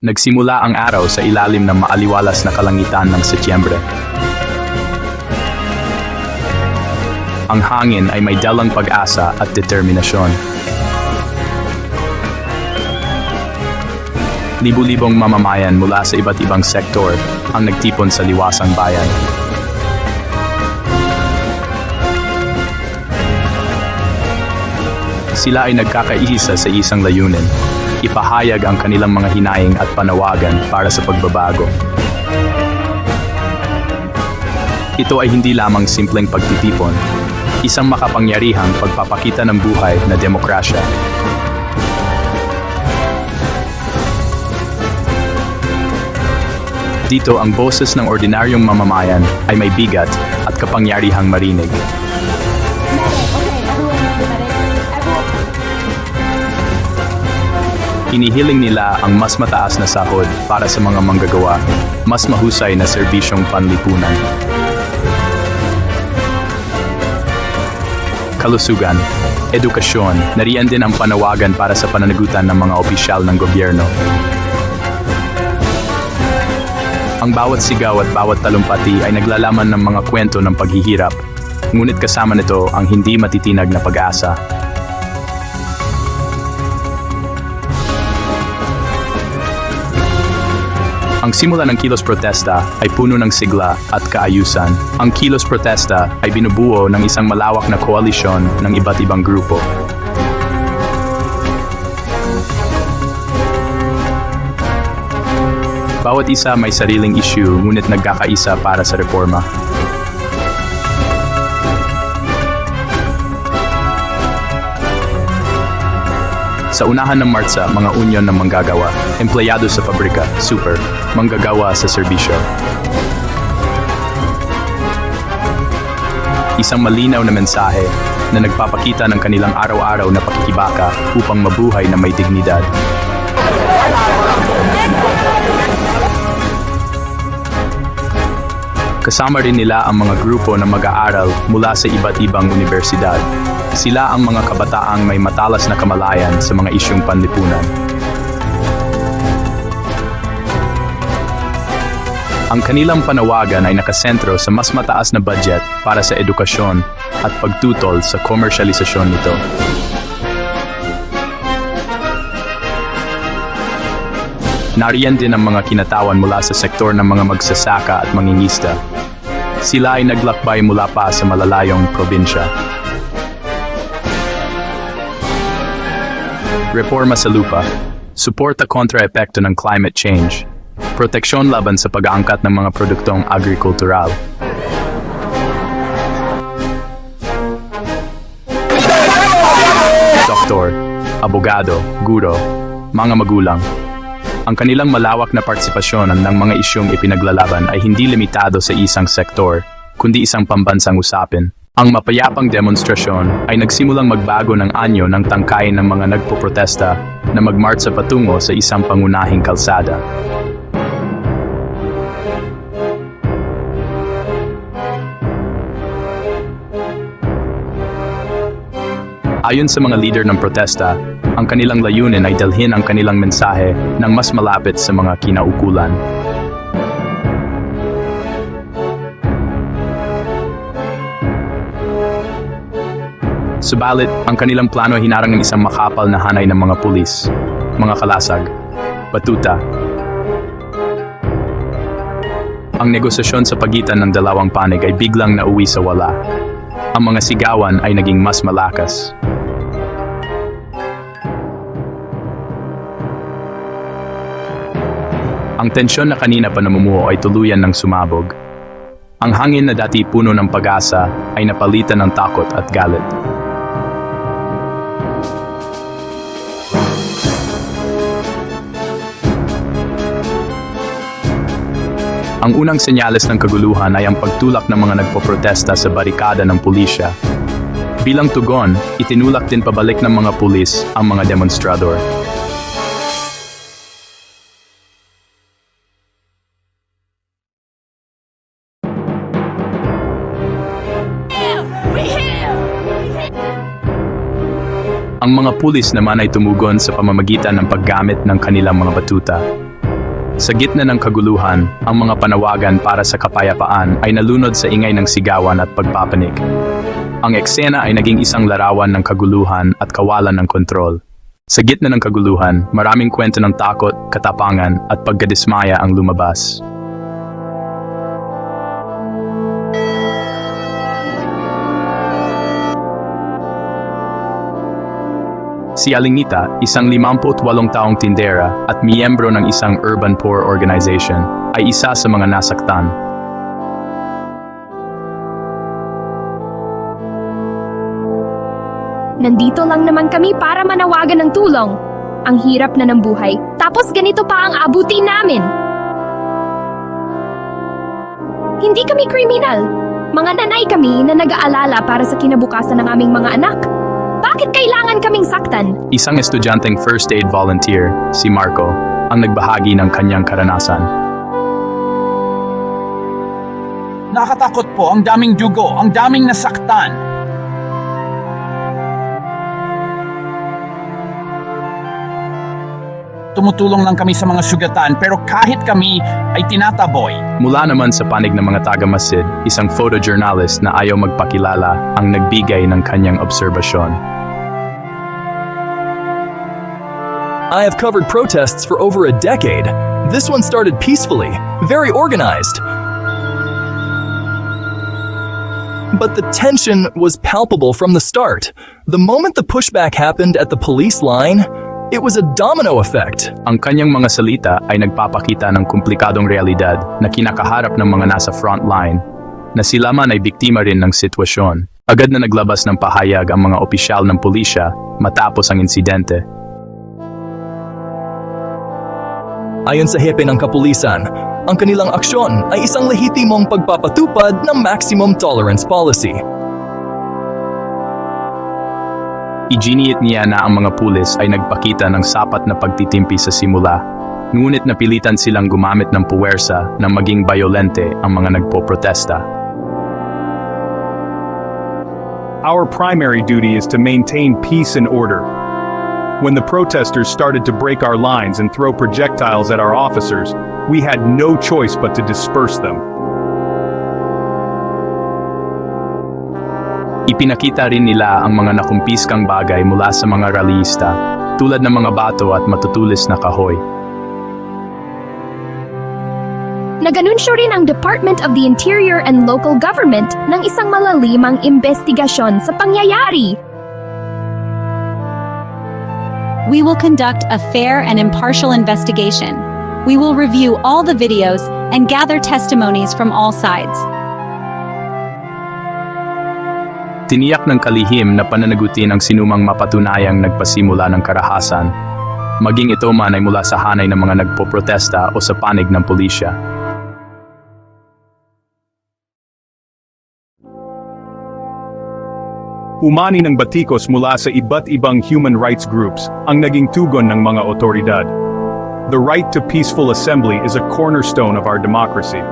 Nagsimula ang araw sa ilalim ng maaliwalas na kalangitan ng Setyembre. Ang hangin ay may dalang pag-asa at determinasyon. Libu-libong mamamayan mula sa iba't ibang sektor ang nagtipon sa liwasang bayan. Sila ay nagkakaisa sa isang layunin, ipahayag ang kanilang mga hinaing at panawagan para sa pagbabago. Ito ay hindi lamang simpleng pagtitipon, isang makapangyarihang pagpapakita ng buhay na demokrasya. Dito ang boses ng ordinaryong mamamayan ay may bigat at kapangyarihang marinig. Everyone. Inihiling nila ang mas mataas na sahod para sa mga manggagawa, mas mahusay na serbisyong panlipunan. Kalusugan, edukasyon, nariyan din ang panawagan para sa pananagutan ng mga opisyal ng gobyerno. Ang bawat sigaw at bawat talumpati ay naglalaman ng mga kwento ng paghihirap, ngunit kasama nito ang hindi matitinag na pag-asa. Ang simula ng kilos protesta ay puno ng sigla at kaayusan. Ang kilos protesta ay binubuo ng isang malawak na koalisyon ng iba't ibang grupo. Bawat isa may sariling issue ngunit nagkakaisa para sa reforma. Sa unahan ng Martsa, mga unyon ng manggagawa, empleyado sa pabrika, super, manggagawa sa serbisyo. Isang malinaw na mensahe na nagpapakita ng kanilang araw-araw na pakikibaka upang mabuhay na may dignidad. Kasama rin nila ang mga grupo na mag-aaral mula sa iba't ibang universidad. Sila ang mga kabataang may matalas na kamalayan sa mga isyong panlipunan. Ang kanilang panawagan ay nakasentro sa mas mataas na budget para sa edukasyon at pagtutol sa komersyalisasyon nito. Nariyan din ang mga kinatawan mula sa sektor ng mga magsasaka at mangingista. Sila ay naglakbay mula pa sa malalayong probinsya. Reforma sa lupa, suporta kontra epekto ng climate change, proteksyon laban sa pag-aangkat ng mga produktong agrikultural. Doktor, abogado, guro, mga magulang. Ang kanilang malawak na partisipasyon ng mga isyong ipinaglalaban ay hindi limitado sa isang sektor, kundi isang pambansang usapin. Ang mapayapang demonstrasyon ay nagsimulang magbago ng anyo ng tangkayin ng mga nagpoprotesta na magmartsa patungo sa isang pangunahing kalsada. Ayon sa mga leader ng protesta, ang kanilang layunin ay dalhin ang kanilang mensahe ng mas malapit sa mga kinaukulan. Subalit, ang kanilang plano ay hinarang ng isang makapal na hanay ng mga pulis, mga kalasag, batuta. Ang negosasyon sa pagitan ng dalawang panig ay biglang nauwi sa wala. Ang mga sigawan ay naging mas malakas. Ang tensyon na kanina pa namumuo ay tuluyan ng sumabog. Ang hangin na dati puno ng pag-asa ay napalitan ng takot at galit. Ang unang senyales ng kaguluhan ay ang pagtulak ng mga nagpoprotesta sa barikada ng pulisya. Bilang tugon, itinulak din pabalik ng mga pulis ang mga demonstrador. Ang mga pulis naman ay tumugon sa pamamagitan ng paggamit ng kanilang mga batuta. Sa gitna ng kaguluhan, ang mga panawagan para sa kapayapaan ay nalunod sa ingay ng sigawan at pagpapanik. Ang eksena ay naging isang larawan ng kaguluhan at kawalan ng kontrol. Sa gitna ng kaguluhan, maraming kwento ng takot, katapangan at pagkadismaya ang lumabas. Si Aling Nita, isang 58 taong tindera at miyembro ng isang urban poor organization, ay isa sa mga nasaktan. Nandito lang naman kami para manawagan ng tulong. Ang hirap na ng buhay, tapos ganito pa ang abutin namin. Hindi kami kriminal. Mga nanay kami na nag-aalala para sa kinabukasan ng aming mga anak. Kaming saktan? Isang estudyanteng first aid volunteer, si Marco, ang nagbahagi ng kanyang karanasan. Nakatakot po, ang daming dugo, ang daming nasaktan. Tumutulong lang kami sa mga sugatan pero kahit kami ay tinataboy. Mula naman sa panig ng mga taga-masid, isang photojournalist na ayaw magpakilala ang nagbigay ng kanyang obserbasyon. I have covered protests for over a decade. This one started peacefully, very organized. But the tension was palpable from the start. The moment the pushback happened at the police line, it was a domino effect. Ang kanyang mga salita ay nagpapakita ng komplikadong realidad na kinakaharap ng mga nasa front line, na sila man ay biktima rin ng sitwasyon. Agad na naglabas ng pahayag ang mga opisyal ng pulisya matapos ang insidente. Ayon sa hepe ng kapulisan, ang kanilang aksyon ay isang lehitimong pagpapatupad ng maximum tolerance policy. Iginiit niya na ang mga pulis ay nagpakita ng sapat na pagtitimpi sa simula, ngunit napilitan silang gumamit ng puwersa na maging bayolente ang mga nagpoprotesta. Our primary duty is to maintain peace and order. When the protesters started to break our lines and throw projectiles at our officers, we had no choice but to disperse them. Ipinakita rin nila ang mga nakumpiskang bagay mula sa mga rallyista, tulad ng mga bato at matutulis na kahoy. Naganunsyo rin ang Department of the Interior and Local Government ng isang malalimang investigasyon sa pangyayari. We will conduct a fair and impartial investigation. We will review all the videos and gather testimonies from all sides. Tiniyak ng kalihim na pananagutin ang sinumang mapatunayang nagpasimula ng karahasan, maging ito man ay mula sa hanay ng mga nagpoprotesta o sa panig ng pulisya. Umani ng batikos mula sa iba't ibang human rights groups ang naging tugon ng mga otoridad. The right to peaceful assembly is a cornerstone of our democracy.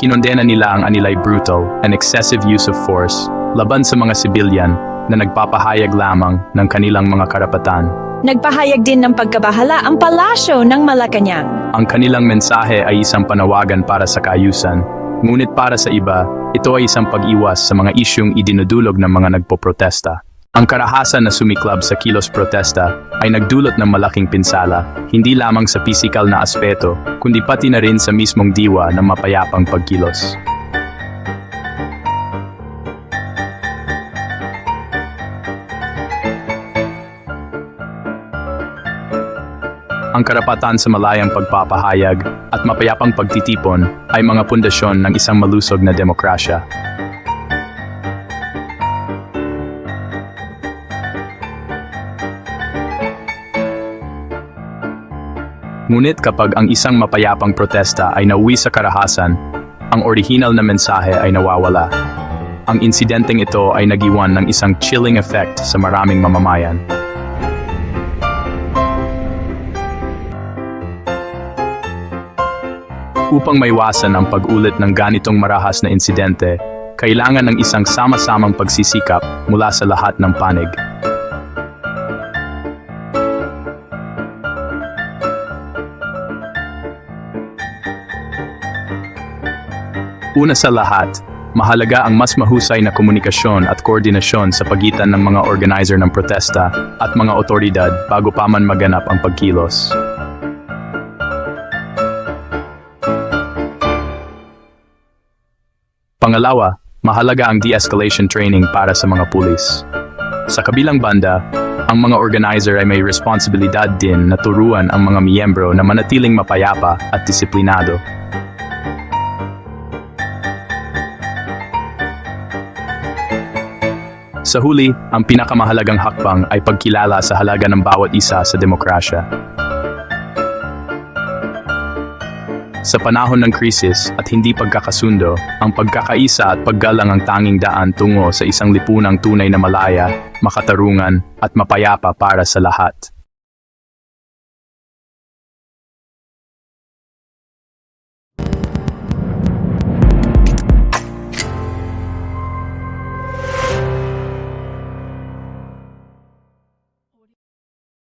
Kinondena nila ang anilay brutal and excessive use of force laban sa mga sibilyan na nagpapahayag lamang ng kanilang mga karapatan. Nagpahayag din ng pagkabahala ang palasyo ng Malacanang. Ang kanilang mensahe ay isang panawagan para sa kaayusan, ngunit para sa iba, ito ay isang pag-iwas sa mga isyong idinudulog ng mga nagpoprotesta. Ang karahasan na sumiklab sa kilos protesta ay nagdulot ng malaking pinsala, hindi lamang sa pisikal na aspeto, kundi pati na rin sa mismong diwa ng mapayapang pagkilos. Ang karapatan sa malayang pagpapahayag at mapayapang pagtitipon ay mga pundasyon ng isang malusog na demokrasya. Ngunit kapag ang isang mapayapang protesta ay nauwi sa karahasan, ang orihinal na mensahe ay nawawala. Ang insidenteng ito ay nagiwan ng isang chilling effect sa maraming mamamayan. Upang maiwasan ang pag-ulit ng ganitong marahas na insidente, kailangan ng isang sama-samang pagsisikap mula sa lahat ng panig. Una sa lahat, mahalaga ang mas mahusay na komunikasyon at koordinasyon sa pagitan ng mga organizer ng protesta at mga otoridad bago pa man maganap ang pagkilos. Pangalawa, mahalaga ang de-escalation training para sa mga pulis. Sa kabilang banda, ang mga organizer ay may responsibilidad din na turuan ang mga miyembro na manatiling mapayapa at disiplinado. Sa huli, ang pinakamahalagang hakbang ay pagkilala sa halaga ng bawat isa sa demokrasya. Sa panahon ng krisis at hindi pagkakasundo, ang pagkakaisa at paggalang ang tanging daan tungo sa isang lipunang tunay na malaya, makatarungan at mapayapa para sa lahat.